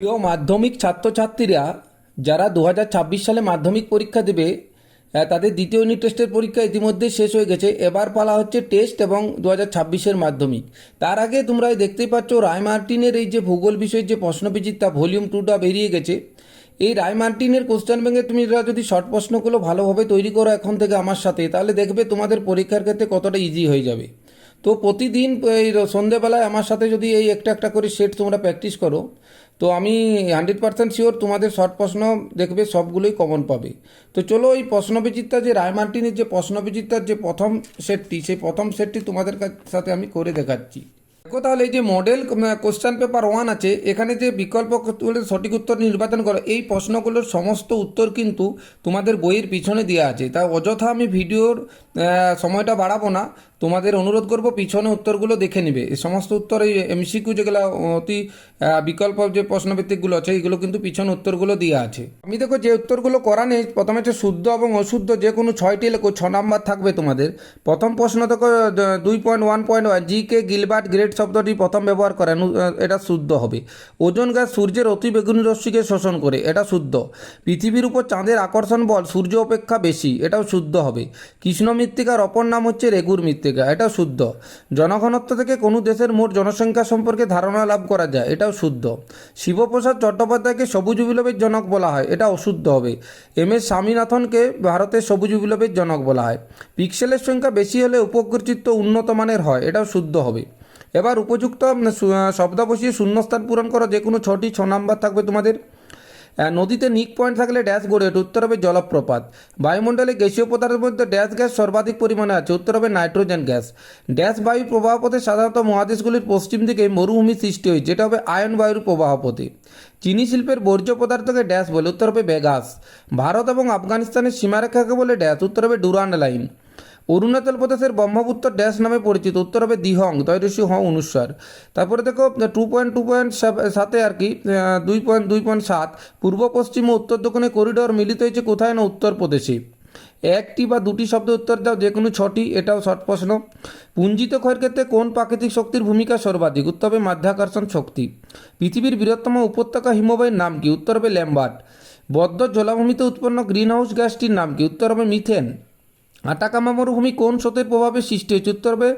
প্রিয় মাধ্যমিক ছাত্রছাত্রীরা যারা দু হাজার ছাব্বিশ সালে মাধ্যমিক পরীক্ষা দেবে তাদের দ্বিতীয় ইউনিট টেস্টের পরীক্ষা ইতিমধ্যে শেষ হয়ে গেছে। এবার পালা হচ্ছে টেস্ট এবং দু হাজার ছাব্বিশের মাধ্যমিক। তার আগে তোমরা দেখতেই পাচ্ছ রায় মার্টিনের এই যে ভূগোল বিষয়ের যে প্রশ্নবিচিত্রা ভলিউম টুটা বেরিয়ে গেছে। এই রায় মার্টিনের কোশ্চেন ব্যাঙ্কে তুমি যদি শর্ট প্রশ্নগুলো ভালোভাবে তৈরি করো এখন থেকে আমার সাথে, তাহলে দেখবে তোমাদের পরীক্ষার ক্ষেত্রে কতটা ইজি হয়ে যাবে। তো প্রতিদিন, এই সন্ধেবেলায় আমার সাথে যদি এই একটা একটা করে সেট তোমরা প্র্যাকটিস করো, তো আমি হান্ড্রেড পার্সেন্ট শিওর তোমাদের শর্ট প্রশ্ন দেখবে, সবগুলোই কমন পাবে। তো চলো এই প্রশ্নবিচিত্রা যে রায় মার্টিনের যে প্রশ্নবিচিত্রার যে প্রথম সেটটি, সেই প্রথম সেটটি তোমাদের সাথে আমি করে দেখাচ্ছি। দেখো তাহলে এই যে মডেল কোশ্চেন পেপার ওয়ান আছে, এখানে যে বিকল্পগুলো সঠিক উত্তর নির্বাচন করো, এই প্রশ্নগুলোর সমস্ত উত্তর কিন্তু তোমাদের বইয়ের পিছনে দেওয়া আছে। তা অযথা আমি ভিডিওর সময়টা বাড়াবো না। তোমাদের অনুরোধ করব পিছনে উত্তরগুলো দেখে নিবে। এই সমস্ত উত্তর এই এমসিকিউ যেগুলো অতি বিকল্প যে প্রশ্নভিত্তিকগুলো আছে, এগুলো কিন্তু পিছনে উত্তরগুলো দেওয়া আছে। আমি দেখো যে উত্তরগুলো করা নেই, প্রথমে হচ্ছে শুদ্ধ এবং অশুদ্ধ যে কোনো ছয়টি লেখো, ছ নাম্বার থাকবে তোমাদের। প্রথম প্রশ্ন দেখো দুই point one point one, G K Gilbert great শব্দটি প্রথম ব্যবহার করেন এটা শুদ্ধ হবে। ওজন গ্যাস সূর্যের অতি বেগুনি রশ্মিকে শোষণ করে, এটা শুদ্ধ। পৃথিবীর উপর চাঁদের আকর্ষণ বল, সূর্য অপেক্ষা বেশি, এটাও শুদ্ধ হবে। কৃষ্ণ মৃত্তিকার অপর নাম হচ্ছে রেগুর মৃত্তিকা। এটাও শুদ্ধ। জনঘনত্ব থেকে কোনো দেশের মোট জনসংখ্যা সম্পর্কে ধারণা লাভ করা যায়, এটাও শুদ্ধ। শিবপ্রসাদ চট্টোপাধ্যায়কে সবুজ বিপ্লবের জনক বলা হয় এটা অশুদ্ধ হবে। এম এস স্বামীনাথনকে ভারতের সবুজ বিপ্লবের জনক বলা হয়। পিক্সেলের সংখ্যা বেশি হলে উপকৃত উন্নত মানের হয়, এটাও শুদ্ধ হবে। এবার উপযুক্ত শব্দ বসিয়ে শূন্যস্থান পূরণ করা, যে কোনো ছটি, ছ নাম্বার থাকবে তোমাদের। নদীতে নিক পয়েন্ট থাকলে ড্যাশ গড়ে ওঠে। উত্তর হবে জলপ্রপাত। বায়ুমণ্ডলে গ্যাসীয় পদার্থের মধ্যে ড্যাশ গ্যাস সর্বাধিক পরিমাণে আছে। উত্তর হবে নাইট্রোজেন গ্যাস। ড্যাশ বায়ু প্রবাহ পথে সাধারণত মহাদেশগুলির পশ্চিম দিকে মরুভূমি সৃষ্টি হয়, যেটা হবে আয়ন বায়ুর প্রবাহ পথে চিনি শিল্পের বর্জ্য পদার্থকে ড্যাশ বলে, উত্তর হবে বেগাস। ভারত এবং আফগানিস্তানের সীমারেখাকে বলে ড্যাশ, উত্তর হবে ডুরান্ড লাইন। অরুণাচল প্রদেশের ব্রহ্মপুত্র ড্যাশ নামে পরিচিত। উত্তর হবে দিহং, তৈরসি হ, অনুস্বার। তারপরে দেখো টু পয়েন্ট টু পয়েন্ট সাথে আর কি দুই পয়েন্ট দুই পয়েন্ট সাত। পূর্ব, পশ্চিম ও উত্তর দক্ষিণে করিডোর মিলিত হয়েছে কোথায় না উত্তরপ্রদেশে একটি বা দুটি শব্দ উত্তর দাও, যে কোনো ছটি, এটাও শর্ট প্রশ্ন। পুঞ্জিত ক্ষয়ের ক্ষেত্রে কোন প্রাকৃতিক শক্তির ভূমিকা সর্বাধিক? উত্তর হবে মাধ্যাকর্ষণ শক্তি। পৃথিবীর বৃহত্তম উপত্যকা হিমবাহের নাম কি? উত্তর হবে ল্যাম্বার্ট বদ্ধ জলাভূমিতে উৎপন্ন গ্রিনহাউস গ্যাসটির নাম কি? উত্তর হবে মিথেন। আটাকামা মরুভূমি কোন স্রোতের প্রভাবে সৃষ্টি হয়েছে? উত্তর হবে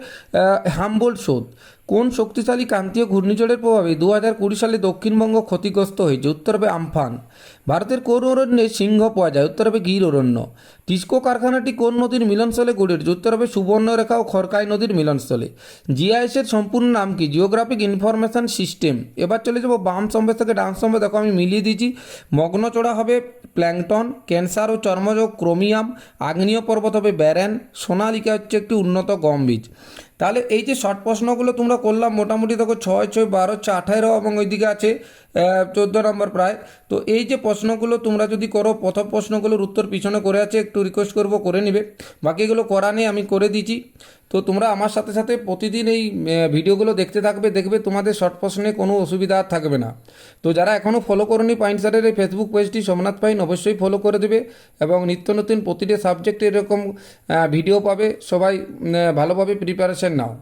হাম্বোল্ট স্রোত। কোন শক্তিশালী ক্রান্তীয় ঘূর্ণিঝড়ের প্রভাবে দু হাজার কুড়ি সালে দক্ষিণবঙ্গ ক্ষতিগ্রস্ত হয়েছে, উত্তর হবে আমফান। ভারতের কোন অরণ্যে সিংহ পাওয়া যায়, উত্তর হবে গির অরণ্য। টিস্কো কারখানাটি কোন নদীর মিলনস্থলে গড়ে উঠেছে, উত্তর হবে সুবর্ণরেখা ও খড়কাই নদীর মিলনস্থলে। জিআইএসের সম্পূর্ণ নাম কি? জিওগ্রাফিক ইনফরমেশন সিস্টেম এবার চলে যাব বাম স্তম্ভের থেকে ডান স্তম্ভে দেখো আমি মিলিয়ে দিয়েছি। মগ্নচড়া হবে প্ল্যাংটন, ক্যান্সার ও চর্মরোগ ক্রোমিয়াম, আগ্নেয় পর্বত হবে ব্যারেন, সোনালিকা হচ্ছে একটি উন্নত গম বীজ। তাহলে এই যে শর্ট প্রশ্নগুলো তোমরা করলাম, মোটামুটি দেখো ছয় ছয়, বারো আঠারো এবং ওইদিকে আছে চোদ্দ নম্বর প্রায়। তো এই যে প্রশ্নগুলো তোমরা যদি করো, প্রথম প্রশ্নগুলোর উত্তর পিছনে করে আছে, একটু রিকোয়েস্ট করব, করে নিবে। বাকিগুলো করা নেই, আমি করে দিয়েছি তো তোমরা আমার সাথে সাথে প্রতিদিন এই ভিডিওগুলো দেখতে থাকবে, দেখবে তোমাদের শর্ট প্রশ্নে কোনো অসুবিধা আর থাকবে না। তো যারা এখনও ফলো করনি পাইন স্যারের এই ফেসবুক পেজটি সোমনাথ পাইন অবশ্যই ফলো করে দেবে এবং নিত্য নতুন প্রতিটি সাবজেক্টে এরকম ভিডিও পাবে। সবাই ভালোভাবে প্রিপারেশন নাও।